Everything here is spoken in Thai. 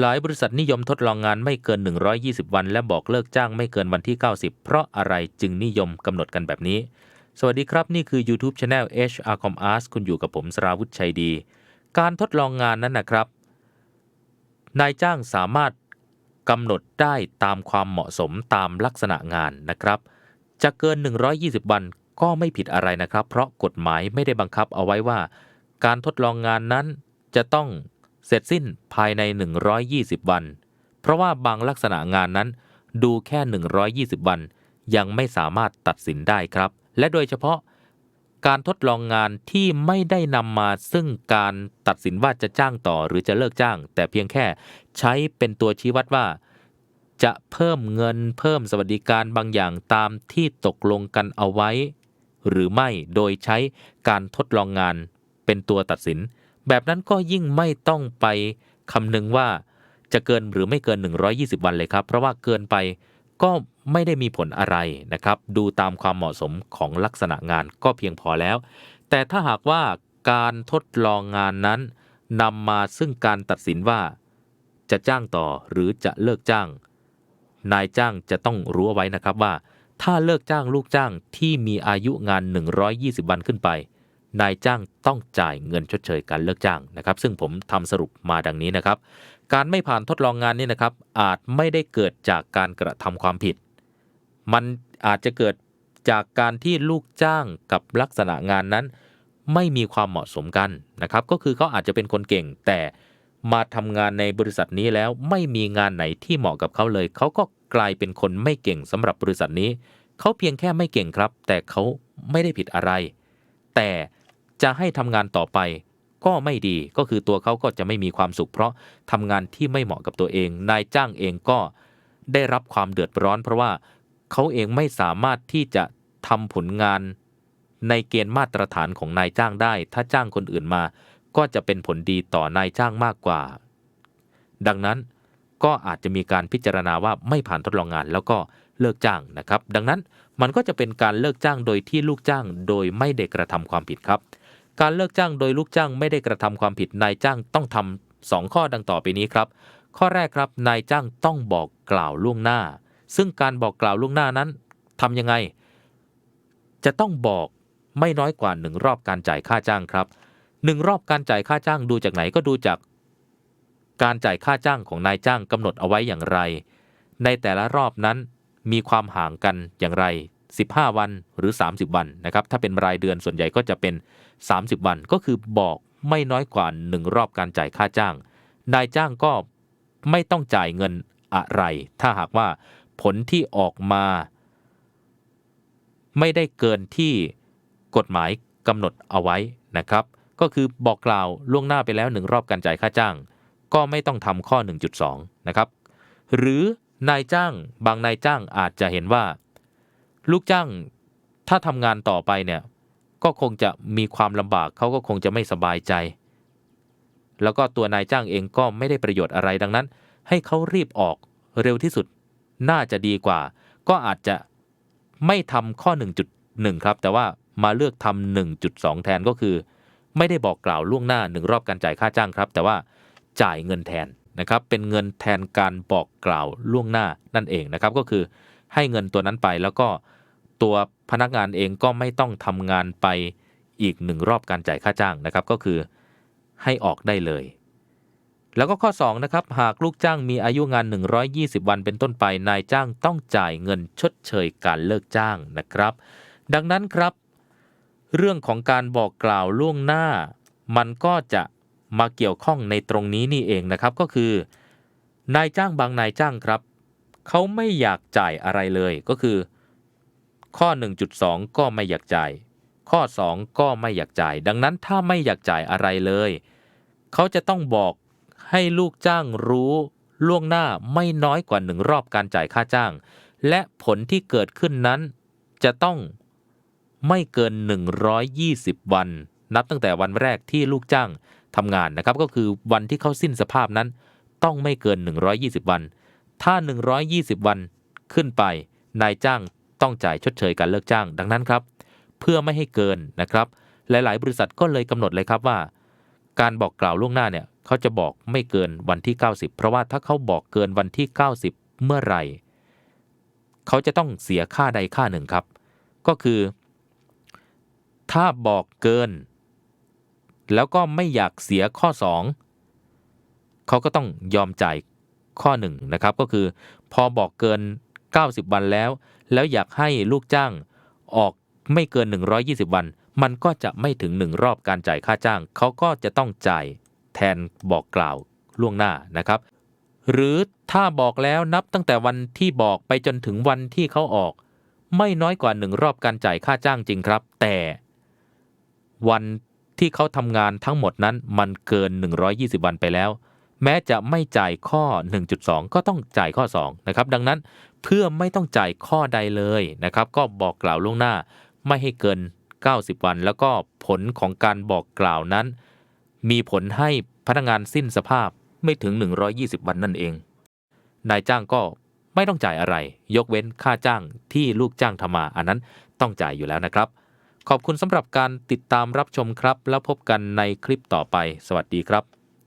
หลายบริษัทนิยมทดลองงานไม่เกิน 120 วัน และบอกเลิกจ้างไม่เกินวันที่ 90 เพราะอะไรจึงนิยมกำหนดกันแบบนี้ สวัสดีครับ นี่คือ YouTube Channel HR Com Ars คุณอยู่กับผมสราวุธชัยดี การทดลองงานนั้นนะครับ นายจ้างสามารถกำหนดได้ตามความเหมาะสมตามลักษณะงานนะครับ จะเกิน 120 วันก็ไม่ผิดอะไรนะครับ เพราะกฎหมายไม่ได้บังคับเอาไว้ว่า การทดลองงานนั้นจะต้อง เสร็จสิ้นภายใน 120 วัน เพราะว่าบางลักษณะงานนั้น ดูแค่ 120 วัน ยังไม่สามารถตัดสินได้ครับ และโดยเฉพาะการทดลองงานที่ไม่ได้นำมาซึ่งการตัดสินว่าจะจ้างต่อหรือจะเลิกจ้าง แต่เพียงแค่ใช้เป็นตัวชี้วัดว่า จะเพิ่มเงินเพิ่มสวัสดิการบางอย่างตามที่ตกลงกันเอาไว้ หรือไม่โดยใช้การทดลองงานเป็นตัวตัดสิน แบบนั้นก็ยิ่งไม่ต้องไปคำนึงว่าจะเกินหรือไม่เกิน 120 วันเลยครับ เพราะว่าเกินไปก็ไม่ได้มีผลอะไรนะครับ ดูตามความเหมาะสมของลักษณะงานก็เพียงพอแล้ว แต่ถ้าหากว่าการทดลองงานนั้นนำมาซึ่งการตัดสินว่า จะจ้างต่อหรือจะเลิกจ้าง นายจ้างจะต้องรู้ไว้นะครับว่า ถ้าเลิกจ้างลูกจ้างที่มีอายุงาน 120 วันขึ้นไป นายจ้างต้องจ่ายเงินชดเชยการเลิกจ้างนะครับซึ่งผมทำสรุปมาดังนี้นะครับ การไม่ผ่านทดลองงานนี่นะครับ อาจไม่ได้เกิดจากการกระทำความผิด มันอาจจะเกิดจากการที่ลูกจ้างกับลักษณะงานนั้น ไม่มีความเหมาะสมกันนะครับ ก็คือเขาอาจจะเป็นคนเก่ง แต่มาทำงานในบริษัทนี้แล้วไม่มีงานไหนที่เหมาะกับเขาเลย เขาก็กลายเป็นคนไม่เก่งสำหรับบริษัทนี้ เขาเพียงแค่ไม่เก่งครับ แต่เขาไม่ได้ผิดอะไร แต่ จะให้ทำงานต่อไปก็ไม่ดีก็คือตัวเขาก็จะไม่มีความสุข เพราะทำงานที่ไม่เหมาะกับตัวเอง นายจ้างเองก็ได้รับความเดือดร้อน เพราะว่าเขาเองไม่สามารถที่จะทำผลงานในเกณฑ์มาตรฐานของนายจ้างได้ ถ้าจ้างคนอื่นมา ก็จะเป็นผลดีต่อนายจ้างมากกว่า ดังนั้นก็อาจจะมีการพิจารณาว่าไม่ผ่านทดลองงาน แล้วก็เลิกจ้างนะครับ ดังนั้นมันก็จะเป็นการเลิกจ้างโดยที่ลูกจ้างโดยไม่ได้กระทำความผิดครับ การเลิกจ้างโดยลูกจ้างไม่ได้กระทำความผิดนายจ้างต้องทำสองข้อดังต่อไปนี้ครับ ข้อแรกครับนายจ้างต้องบอกกล่าวล่วงหน้า ซึ่งการบอกกล่าวล่วงหน้านั้นทำยังไง จะต้องบอกไม่น้อยกว่าหนึ่งรอบการจ่ายค่าจ้างครับหนึ่งรอบการจ่ายค่าจ้างดูจากไหนก็ดูจากการจ่ายค่าจ้างของนายจ้างกำหนดเอาไว้อย่างไร ในแต่ละรอบนั้นมีความห่างกันอย่างไร 15 วันหรือ 30 วันนะครับถ้าเป็นรายเดือนส่วนใหญ่ก็จะเป็น 30 วัน ก็คือบอกไม่น้อยกว่า 1 รอบการจ่ายค่าจ้าง นายจ้างก็ไม่ต้องจ่ายเงินอะไร ถ้าหากว่าผลที่ออกมา ไม่ได้เกินที่กฎหมายกำหนดเอาไว้นะครับ ก็คือบอกกล่าวล่วงหน้าไปแล้วหนึ่งรอบการจ่ายค่าจ้าง ก็ไม่ต้องทำข้อ 1.2 นะครับ หรือนายจ้างบางนายจ้างอาจจะเห็นว่า ลูกจ้างถ้าทำงานต่อไปเนี่ยก็คงจะมีความลำบากเขาก็คงจะไม่สบายใจ แล้วก็ตัวนายจ้างเองก็ไม่ได้ประโยชน์อะไรดังนั้น ให้เขารีบออกเร็วที่สุดน่าจะดีกว่า ก็อาจจะไม่ทำข้อ 1.1 ครับ แต่ว่ามาเลือกทำ1.2 แทนก็คือ ไม่ได้บอกกล่าวล่วงหน้าหนึ่งรอบการจ่ายค่าจ้างครับ แต่ว่าจ่ายเงินแทนนะครับ เป็นเงินแทนการบอกกล่าวล่วงหน้านั่นเองนะครับ ก็คือให้เงินตัวนั้นไปแล้วก็ ตัวพนักงานเองก็ไม่ต้องทำงานไปอีกหนึ่งรอบการจ่ายค่าจ้างนะครับ ก็คือให้ออกได้เลย แล้วก็ข้อ2นะครับหากลูกจ้างมีอายุงาน 120 วันเป็นต้นไปนายจ้างต้องจ่ายเงินชดเชยการเลิกจ้างนะครับ ดังนั้นครับ เรื่องของการบอกกล่าวล่วงหน้า มันก็จะมาเกี่ยวข้องในตรงนี้นี่เองนะครับก็คือ นายจ้างบางนายจ้างครับเขาไม่อยากจ่ายอะไรเลยก็คือ ข้อ 1.2 ก็ไม่อยากจ่าย ข้อ 2 ก็ไม่อยากจ่าย ดังนั้นถ้าไม่อยากจ่ายอะไรเลย เขาจะต้องบอกให้ลูกจ้างรู้ล่วงหน้าไม่น้อยกว่าหนึ่งรอบการจ่ายค่าจ้าง และผลที่เกิดขึ้นนั้น จะต้องไม่เกิน 120 วัน นับตั้งแต่วันแรกที่ลูกจ้างทำงานนะครับ ก็คือวันที่เขาสิ้นสภาพนั้น ต้องไม่เกิน 120 วัน ถ้า 120 วันขึ้นไป นายจ้าง ต้องจ่ายชดเชยการเลิกจ้าง ดังนั้นครับ เพื่อไม่ให้เกินนะครับ หลาย ๆ บริษัทก็เลยกำหนดเลยครับว่า การบอกกล่าวล่วงหน้าเนี่ยเขาจะบอกไม่เกินวันที่ 90 เพราะว่าถ้าเขาบอกเกินวันที่ 90 เมื่อไหร่ เขาจะต้องเสียค่าใดค่าหนึ่งครับ ก็คือ ถ้าบอกเกิน แล้วก็ไม่อยากเสียข้อ 2 เขาก็ต้องยอมจ่ายข้อหนึ่งนะครับก็คือพอบอกเกิน 90 วันแล้ว แล้วอยากให้ลูกจ้างออกไม่เกิน 120 วัน มันก็จะไม่ถึงหนึ่งรอบการจ่ายค่าจ้าง เขาก็จะต้องจ่ายแทนบอกกล่าวล่วงหน้านะครับ หรือถ้าบอกแล้วนับตั้งแต่วันที่บอกไปจนถึงวันที่เขาออก ไม่น้อยกว่าหนึ่งรอบการจ่ายค่าจ้างจริงครับ แต่วันที่เขาทำงานทั้งหมดนั้นมันเกิน 120 วันไปแล้ว แม้จะไม่จ่ายข้อ 1.2 ก็ต้องจ่ายข้อ 2 นะครับ ดังนั้น เพื่อไม่ต้องจ่ายข้อใดเลยนะครับ ก็บอกกล่าวล่วงหน้าไม่ให้เกิน 90 วัน แล้วก็ผลของการบอกกล่าวนั้น มีผลให้พนักงานสิ้นสภาพไม่ถึง 120 วันนั่นเอง นายจ้างก็ไม่ต้องจ่ายอะไร ยกเว้นค่าจ้างที่ลูกจ้างทำมา อันนั้นต้องจ่ายอยู่แล้วนะครับ ขอบคุณสำหรับการติดตามรับชมครับ แล้วพบกันในคลิปต่อไป สวัสดีครับ